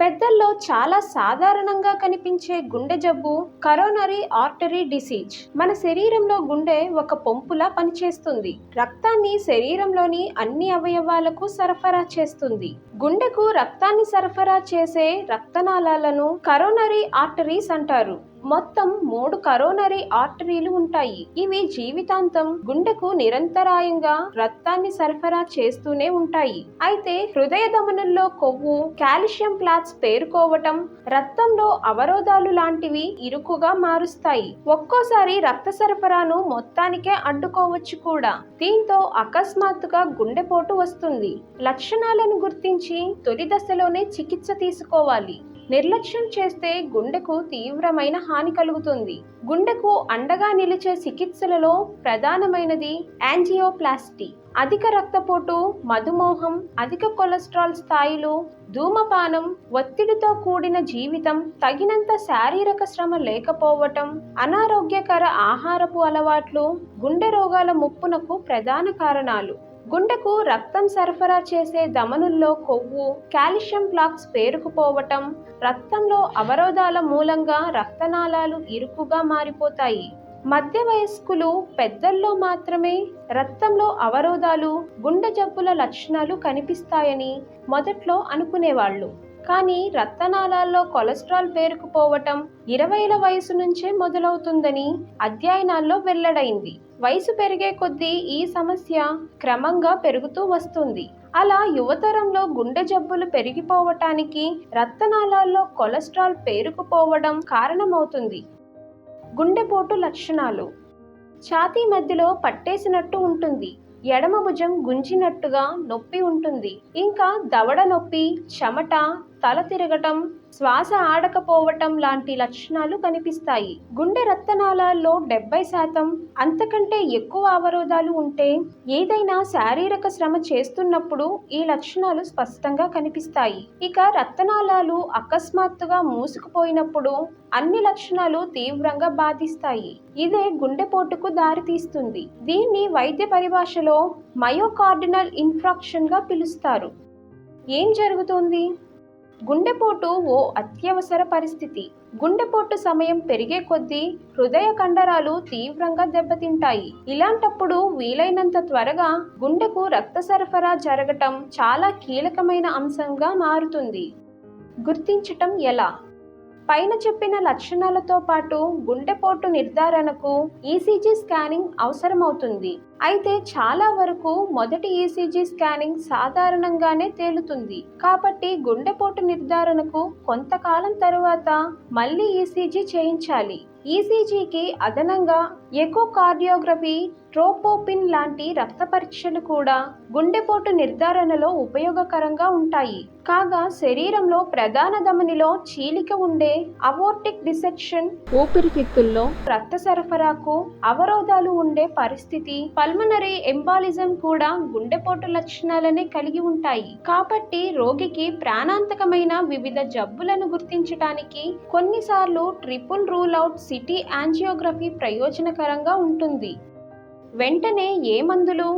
పెద్దల్లో చాలా సాధారణంగా కనిపించే గుండె జబ్బు కరోనరీ ఆర్టరీ డిసీజ్. మన శరీరంలో గుండె ఒక పొంపులా పనిచేస్తుంది. రక్తాన్ని శరీరంలోని అన్ని అవయవాలకు సరఫరా చేస్తుంది. గుండెకు రక్తాన్ని సరఫరా చేసే రక్తనాళాలను కరోనరీ ఆర్టరీస్ అంటారు. మొత్తం మూడు కరోనరీ ఆర్టరీలు ఉంటాయి. ఇవి జీవితాంతం గుండెకు నిరంతరాయంగా రక్తాన్ని సరఫరా చేస్తూనే ఉంటాయి. అయితే హృదయ ధమనుల్లో కొవ్వు కాల్షియం ప్లాట్స్ పేరుకోవటం రక్తంలో అవరోధాలు లాంటివి ఇరుకుగా మారుస్తాయి. ఒక్కోసారి రక్త సరఫరాను మొత్తానికే అడ్డుకోవచ్చు కూడా. దీంతో అకస్మాత్తుగా గుండెపోటు వస్తుంది. లక్షణాలను గుర్తించి తొలి దశలోనే చికిత్స తీసుకోవాలి. నిర్లక్ష్యం చేస్తే గుండెకు తీవ్రమైన హాని కలుగుతుంది. గుండెకు అండగా నిలిచే చికిత్సలలో ప్రధానమైనది యాంజియోప్లాస్టీ. అధిక రక్తపోటు మధుమోహం అధిక కొలెస్ట్రాల్ స్థాయిలు ధూమపానం ఒత్తిడితో కూడిన జీవితం తగినంత శారీరక శ్రమ లేకపోవటం అనారోగ్యకర ఆహారపు అలవాట్లు గుండె రోగాల ముప్పునకు ప్రధాన కారణాలు. గుండెకు రక్తం సరఫరా చేసే ధమనుల్లో కొవ్వు కాల్షియం ప్లాక్స్ పేరుకుపోవటం రక్తంలో అవరోధాల మూలంగా రక్తనాళాలు ఇరుకుగా మారిపోతాయి. మధ్య వయస్కులు పెద్దల్లో మాత్రమే రక్తంలో అవరోధాలు గుండె జబ్బుల లక్షణాలు కనిపిస్తాయని మొదట్లో అనుకునేవాళ్ళు. కానీ రక్తనాళాల్లో కొలెస్ట్రాల్ పేరుకుపోవటం ఇరవైల వయసు నుంచే మొదలవుతుందని అధ్యయనాల్లో వెల్లడైంది. వయసు పెరిగే కొద్దీ ఈ సమస్య క్రమంగా పెరుగుతూ వస్తుంది. అలా యువతరంలో గుండె జబ్బులు పెరిగిపోవటానికి రక్తనాళాల్లో కొలెస్ట్రాల్ పేరుకుపోవడం కారణమవుతుంది. గుండెపోటు లక్షణాలు. ఛాతీ మధ్యలో పట్టేసినట్టు ఉంటుంది. ఎడమ భుజం గుంజినట్టుగా నొప్పి ఉంటుంది. ఇంకా దవడ నొప్పి చెమట తల తిరగటం శ్వాస ఆడకపోవటం లాంటి లక్షణాలు కనిపిస్తాయి. గుండె రక్తనాళాల్లో డెబ్బై శాతం అంతకంటే ఎక్కువ అవరోధాలు ఉంటే ఏదైనా శారీరక శ్రమ చేస్తున్నప్పుడు ఈ లక్షణాలు స్పష్టంగా కనిపిస్తాయి. ఇక రక్తనాళాలు అకస్మాత్తుగా మూసుకుపోయినప్పుడు అన్ని లక్షణాలు తీవ్రంగా బాధిస్తాయి. ఇదే గుండెపోటుకు దారితీస్తుంది. దీన్ని వైద్య పరిభాషలో మయోకార్డినల్ ఇన్ఫ్రాక్షన్గా పిలుస్తారు. ఏం జరుగుతుంది? గుండెపోటు ఓ అత్యవసర పరిస్థితి. గుండెపోటు సమయం పెరిగే కొద్దీ హృదయ కండరాలు తీవ్రంగా దెబ్బతింటాయి. ఇలాంటప్పుడు వీలైనంత త్వరగా గుండెకు రక్త సరఫరా జరగటం చాలా కీలకమైన అంశంగా మారుతుంది. గుర్తించటం ఎలా? పైన చెప్పిన లక్షణాలతో పాటు గుండెపోటు నిర్ధారణకు ఈసీజీ స్కానింగ్ అవసరమవుతుంది. అయితే చాలా వరకు మొదటి ఈసీజీ స్కానింగ్ సాధారణంగానే తేలుతుంది. కాబట్టి గుండెపోటు నిర్ధారణకు కొంతకాలం తరువాత మళ్ళీ ఈసీజీ చేయించాలి. ఈసీజీకి అదనంగా ఎకోకార్డియోగ్రఫీ ట్రోపోపిన్ లాంటి రక్త పరీక్షలు కూడా గుండెపోటు నిర్ధారణలో ఉపయోగకరంగా ఉంటాయి. కాగా శరీరంలో ప్రధాన ధమనిలో చీలిక ఉండే అబోర్టిక్ డిసెక్షన్ ఊపిరితిత్తుల్లో రక్త సరఫరాకు అవరోధాలు ఉండే పరిస్థితి పల్మనరీ ఎంబాలిజం కూడా గుండెపోటు లక్షణాలనే కలిగి ఉంటాయి. కాబట్టి రోగికి ప్రాణాంతకమైన వివిధ జబ్బులను గుర్తించడానికి కొన్నిసార్లు triple rule out CT angiography ప్రయోజనకరంగా ఉంటుంది. వెంటనే ఏ మందులు?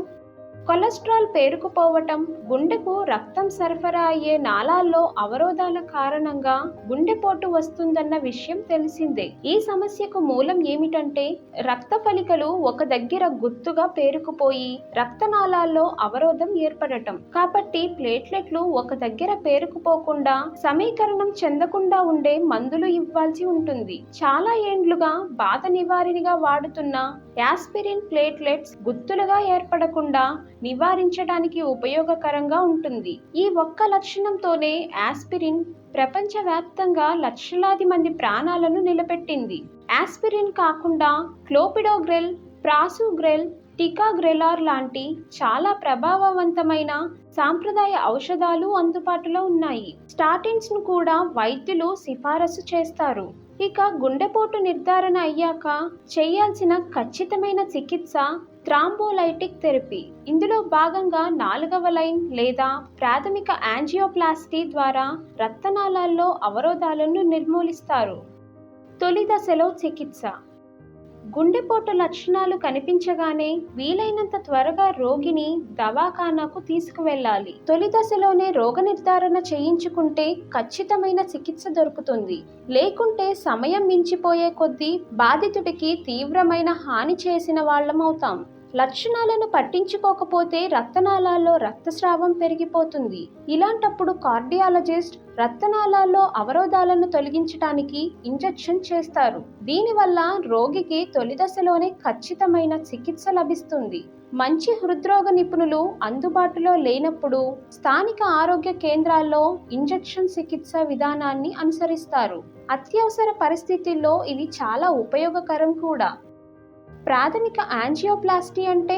కొలెస్ట్రాల్ పేరుకుపోవటం గుండెకు రక్తం సరఫరా అయ్యే నాళాల్లో అవరోధాల కారణంగా గుండెపోటు వస్తుందన్న విషయం తెలిసిందే. ఈ సమస్యకు మూలం ఏమిటంటే రక్త ఫలికలు ఒక దగ్గర గుత్తుగా పేరుకుపోయి రక్తనాళాల్లో అవరోధం ఏర్పడటం. కాబట్టి ప్లేట్లెట్లు ఒక దగ్గర పేరుకుపోకుండా సమీకరణం చెందకుండా ఉండే మందులు ఇవ్వాల్సి ఉంటుంది. చాలా ఏండ్లుగా బాధ నివారిణిగా వాడుతున్న యాస్పిరిన్ ప్లేట్లెట్స్ గుత్తులుగా ఏర్పడకుండా నివారించడానికి ఉపయోగకరంగా ఉంటుంది. ఈ ఒక్క లక్షణంతోనే యాస్పిరిన్ ప్రపంచవ్యాప్తంగా లక్షలాది మంది ప్రాణాలను నిలబెట్టింది. యాస్పిరిన్ కాకుండా క్లోపిడోగ్రెల్ ప్రాసుగ్రెల్ టికాగ్రెలార్ లాంటి చాలా ప్రభావవంతమైన సాంప్రదాయ ఔషధాలు అందుబాటులో ఉన్నాయి. స్టాటిన్స్ను కూడా వైద్యులు సిఫారసు చేస్తారు. ఇక గుండెపోటు నిర్ధారణ అయ్యాక చేయాల్సిన ఖచ్చితమైన చికిత్స థ్రాంబోలైటిక్ థెరపీ. ఇందులో భాగంగా నాలుగవ లైన్ లేదా ప్రాథమిక యాంజియోప్లాస్టీ ద్వారా రక్తనాళాల్లో అవరోధాలను నిర్మూలిస్తారు. తొలి దశలో చికిత్స. గుండెపోటు లక్షణాలు కనిపించగానే వీలైనంత త్వరగా రోగిని దవాఖానాకు తీసుకువెళ్ళాలి. తొలి దశలోనే రోగ నిర్ధారణ చేయించుకుంటే ఖచ్చితమైన చికిత్స దొరుకుతుంది. లేకుంటే సమయం మించిపోయే కొద్దీ బాధితుడికి తీవ్రమైన హాని చేసిన వాళ్ళమవుతాం. లక్షణాలను పట్టించుకోకపోతే రక్తనాళాల్లో రక్తస్రావం పెరిగిపోతుంది. ఇలాంటప్పుడు కార్డియాలజిస్ట్ రక్తనాళాల్లో అవరోధాలను తొలగించడానికి ఇంజెక్షన్ చేస్తారు. దీనివల్ల రోగికి తొలి దశలోనే ఖచ్చితమైన చికిత్స లభిస్తుంది. మంచి హృద్రోగ నిపుణులు అందుబాటులో లేనప్పుడు స్థానిక ఆరోగ్య కేంద్రాల్లో ఇంజెక్షన్ చికిత్స విధానాన్ని అనుసరిస్తారు. అత్యవసర పరిస్థితుల్లో ఇది చాలా ఉపయోగకరం కూడా. ప్రాథమిక యాంజియోప్లాస్టీ అంటే?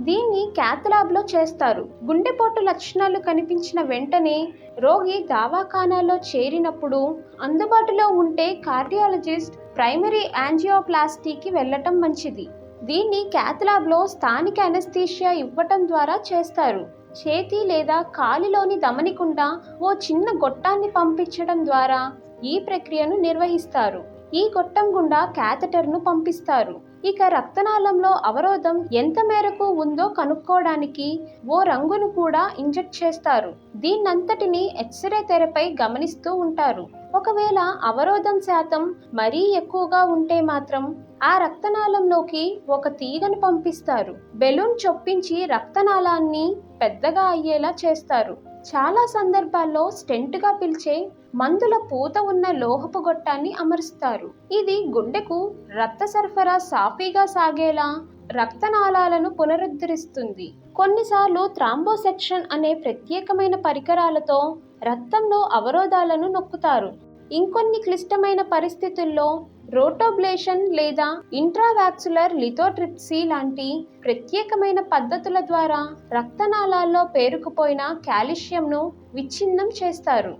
దీన్ని క్యాథలాబ్లో చేస్తారు. గుండెపోటు లక్షణాలు కనిపించిన వెంటనే రోగి దవాఖానాలో చేరినప్పుడు అందుబాటులో ఉంటే కార్డియాలజిస్ట్ ప్రైమరీ యాంజియోప్లాస్టీకి వెళ్ళటం మంచిది. దీన్ని క్యాథలాబ్లో స్థానిక అనస్థీషియా ఇవ్వటం ద్వారా చేస్తారు. చేతి లేదా కాలిలోని దమనికుండా ఓ చిన్న గొట్టాన్ని పంపించడం ద్వారా ఈ ప్రక్రియను నిర్వహిస్తారు. ఈ గొట్టం గుండా క్యాథెటర్ను పంపిస్తారు. ఇక రక్తనాళంలో అవరోధం ఎంత మేరకు ఉందో కనుక్కోవడానికి ఓ రంగును కూడా ఇంజెక్ట్ చేస్తారు. దీన్నంతటిని ఎక్స్రే తెరపై గమనిస్తూ ఉంటారు. ఒకవేళ అవరోధం శాతం మరీ ఎక్కువగా ఉంటే మాత్రం ఆ రక్తనాళంలోకి ఒక తీగను పంపిస్తారు. బెలూన్ చొప్పించి రక్తనాళాన్ని పెద్దగా అయ్యేలా చేస్తారు. చాలా సందర్భాల్లో స్టెంట్గా పిలిచే మందుల పూత ఉన్న లోహపు గొట్టాన్ని అమరుస్తారు. ఇది గుండెకు రక్త సరఫరా సాఫీగా సాగేలా రక్తనాళాలను పునరుద్ధరిస్తుంది. కొన్నిసార్లు థ్రాంబోసెక్షన్ అనే ప్రత్యేకమైన పరికరాలతో రక్తంలో అవరోధాలను నొక్కుతారు. ఇంకొన్ని క్లిష్టమైన పరిస్థితుల్లో రోటోబ్లేషన్ లేదా ఇంట్రావాక్సులర్ లిథోట్రిప్సీ లాంటి ప్రత్యేకమైన పద్ధతుల ద్వారా రక్తనాళాల్లో పేరుకుపోయిన కాల్షియంను విచ్ఛిన్నం చేస్తారు.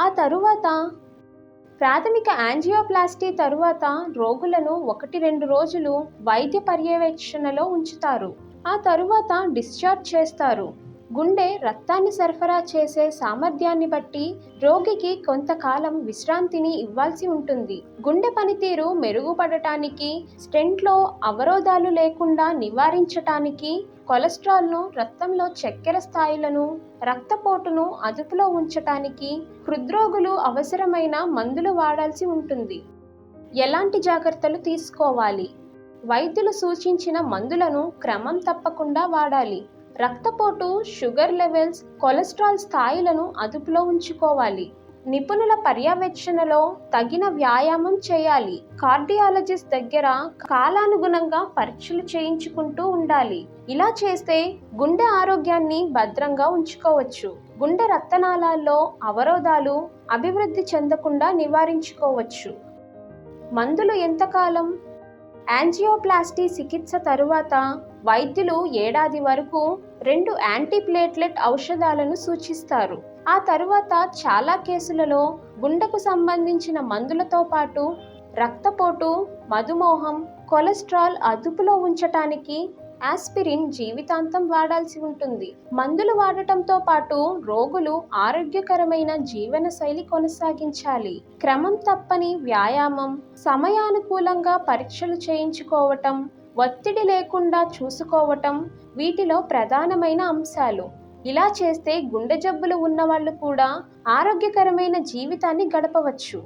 ఆ తరువాత ప్రాథమిక యాంజియోప్లాస్టీ తరువాత రోగులను ఒకటి రెండు రోజులు వైద్య పర్యవేక్షణలో ఉంచుతారు. ఆ తరువాత డిశ్చార్జ్ చేస్తారు. గుండె రక్తాన్ని సరఫరా చేసే సామర్థ్యాన్ని బట్టి రోగికి కొంతకాలం విశ్రాంతిని ఇవ్వాల్సి ఉంటుంది. గుండె పనితీరు మెరుగుపడటానికి స్టెంట్లో అవరోధాలు లేకుండా నివారించటానికి కొలెస్ట్రాల్ను రక్తంలో చక్కెర స్థాయిలను రక్తపోటును అదుపులో ఉంచటానికి హృద్రోగులు అవసరమైన మందులు వాడాల్సి ఉంటుంది. ఎలాంటి జాగ్రత్తలు తీసుకోవాలి? వైద్యులు సూచించిన మందులను క్రమం తప్పకుండా వాడాలి. రక్తపోటు షుగర్ లెవెల్స్ కొలెస్ట్రాల్ స్థాయిలను అదుపులో ఉంచుకోవాలి. నిపుణుల పర్యవేక్షణలో తగిన వ్యాయామం చేయాలి. కార్డియాలజిస్ట్ దగ్గర కాలానుగుణంగా పరీక్షలు చేయించుకుంటూ ఉండాలి. ఇలా చేస్తే గుండె ఆరోగ్యాన్ని భద్రంగా ఉంచుకోవచ్చు. గుండె రక్తనాళాల్లో అవరోధాలు అభివృద్ధి చెందకుండా నివారించుకోవచ్చు. మందులు ఎంతకాలం? యాంజియోప్లాస్టీ చికిత్స తరువాత వైద్యులు ఏడాది వరకు రెండు యాంటీప్లేట్లెట్ ఔషధాలను సూచిస్తారు. ఆ తరువాత చాలా కేసులలో గుండెకు సంబంధించిన మందులతో పాటు రక్తపోటు మధుమేహం కొలెస్ట్రాల్ అదుపులో ఉంచటానికి ఆస్పిరిన్ జీవితాంతం వాడాల్సి ఉంటుంది. మందులు వాడటంతో పాటు రోగులు ఆరోగ్యకరమైన జీవనశైలి కొనసాగించాలి. క్రమం తప్పని వ్యాయామం సమయానుకూలంగా పరీక్షలు చేయించుకోవటం ఒత్తిడి లేకుండా చూసుకోవటం వీటిలో ప్రధానమైన అంశాలు. ఇలా చేస్తే గుండె జబ్బులు ఉన్నవాళ్ళు కూడా ఆరోగ్యకరమైన జీవితాన్ని గడపవచ్చు.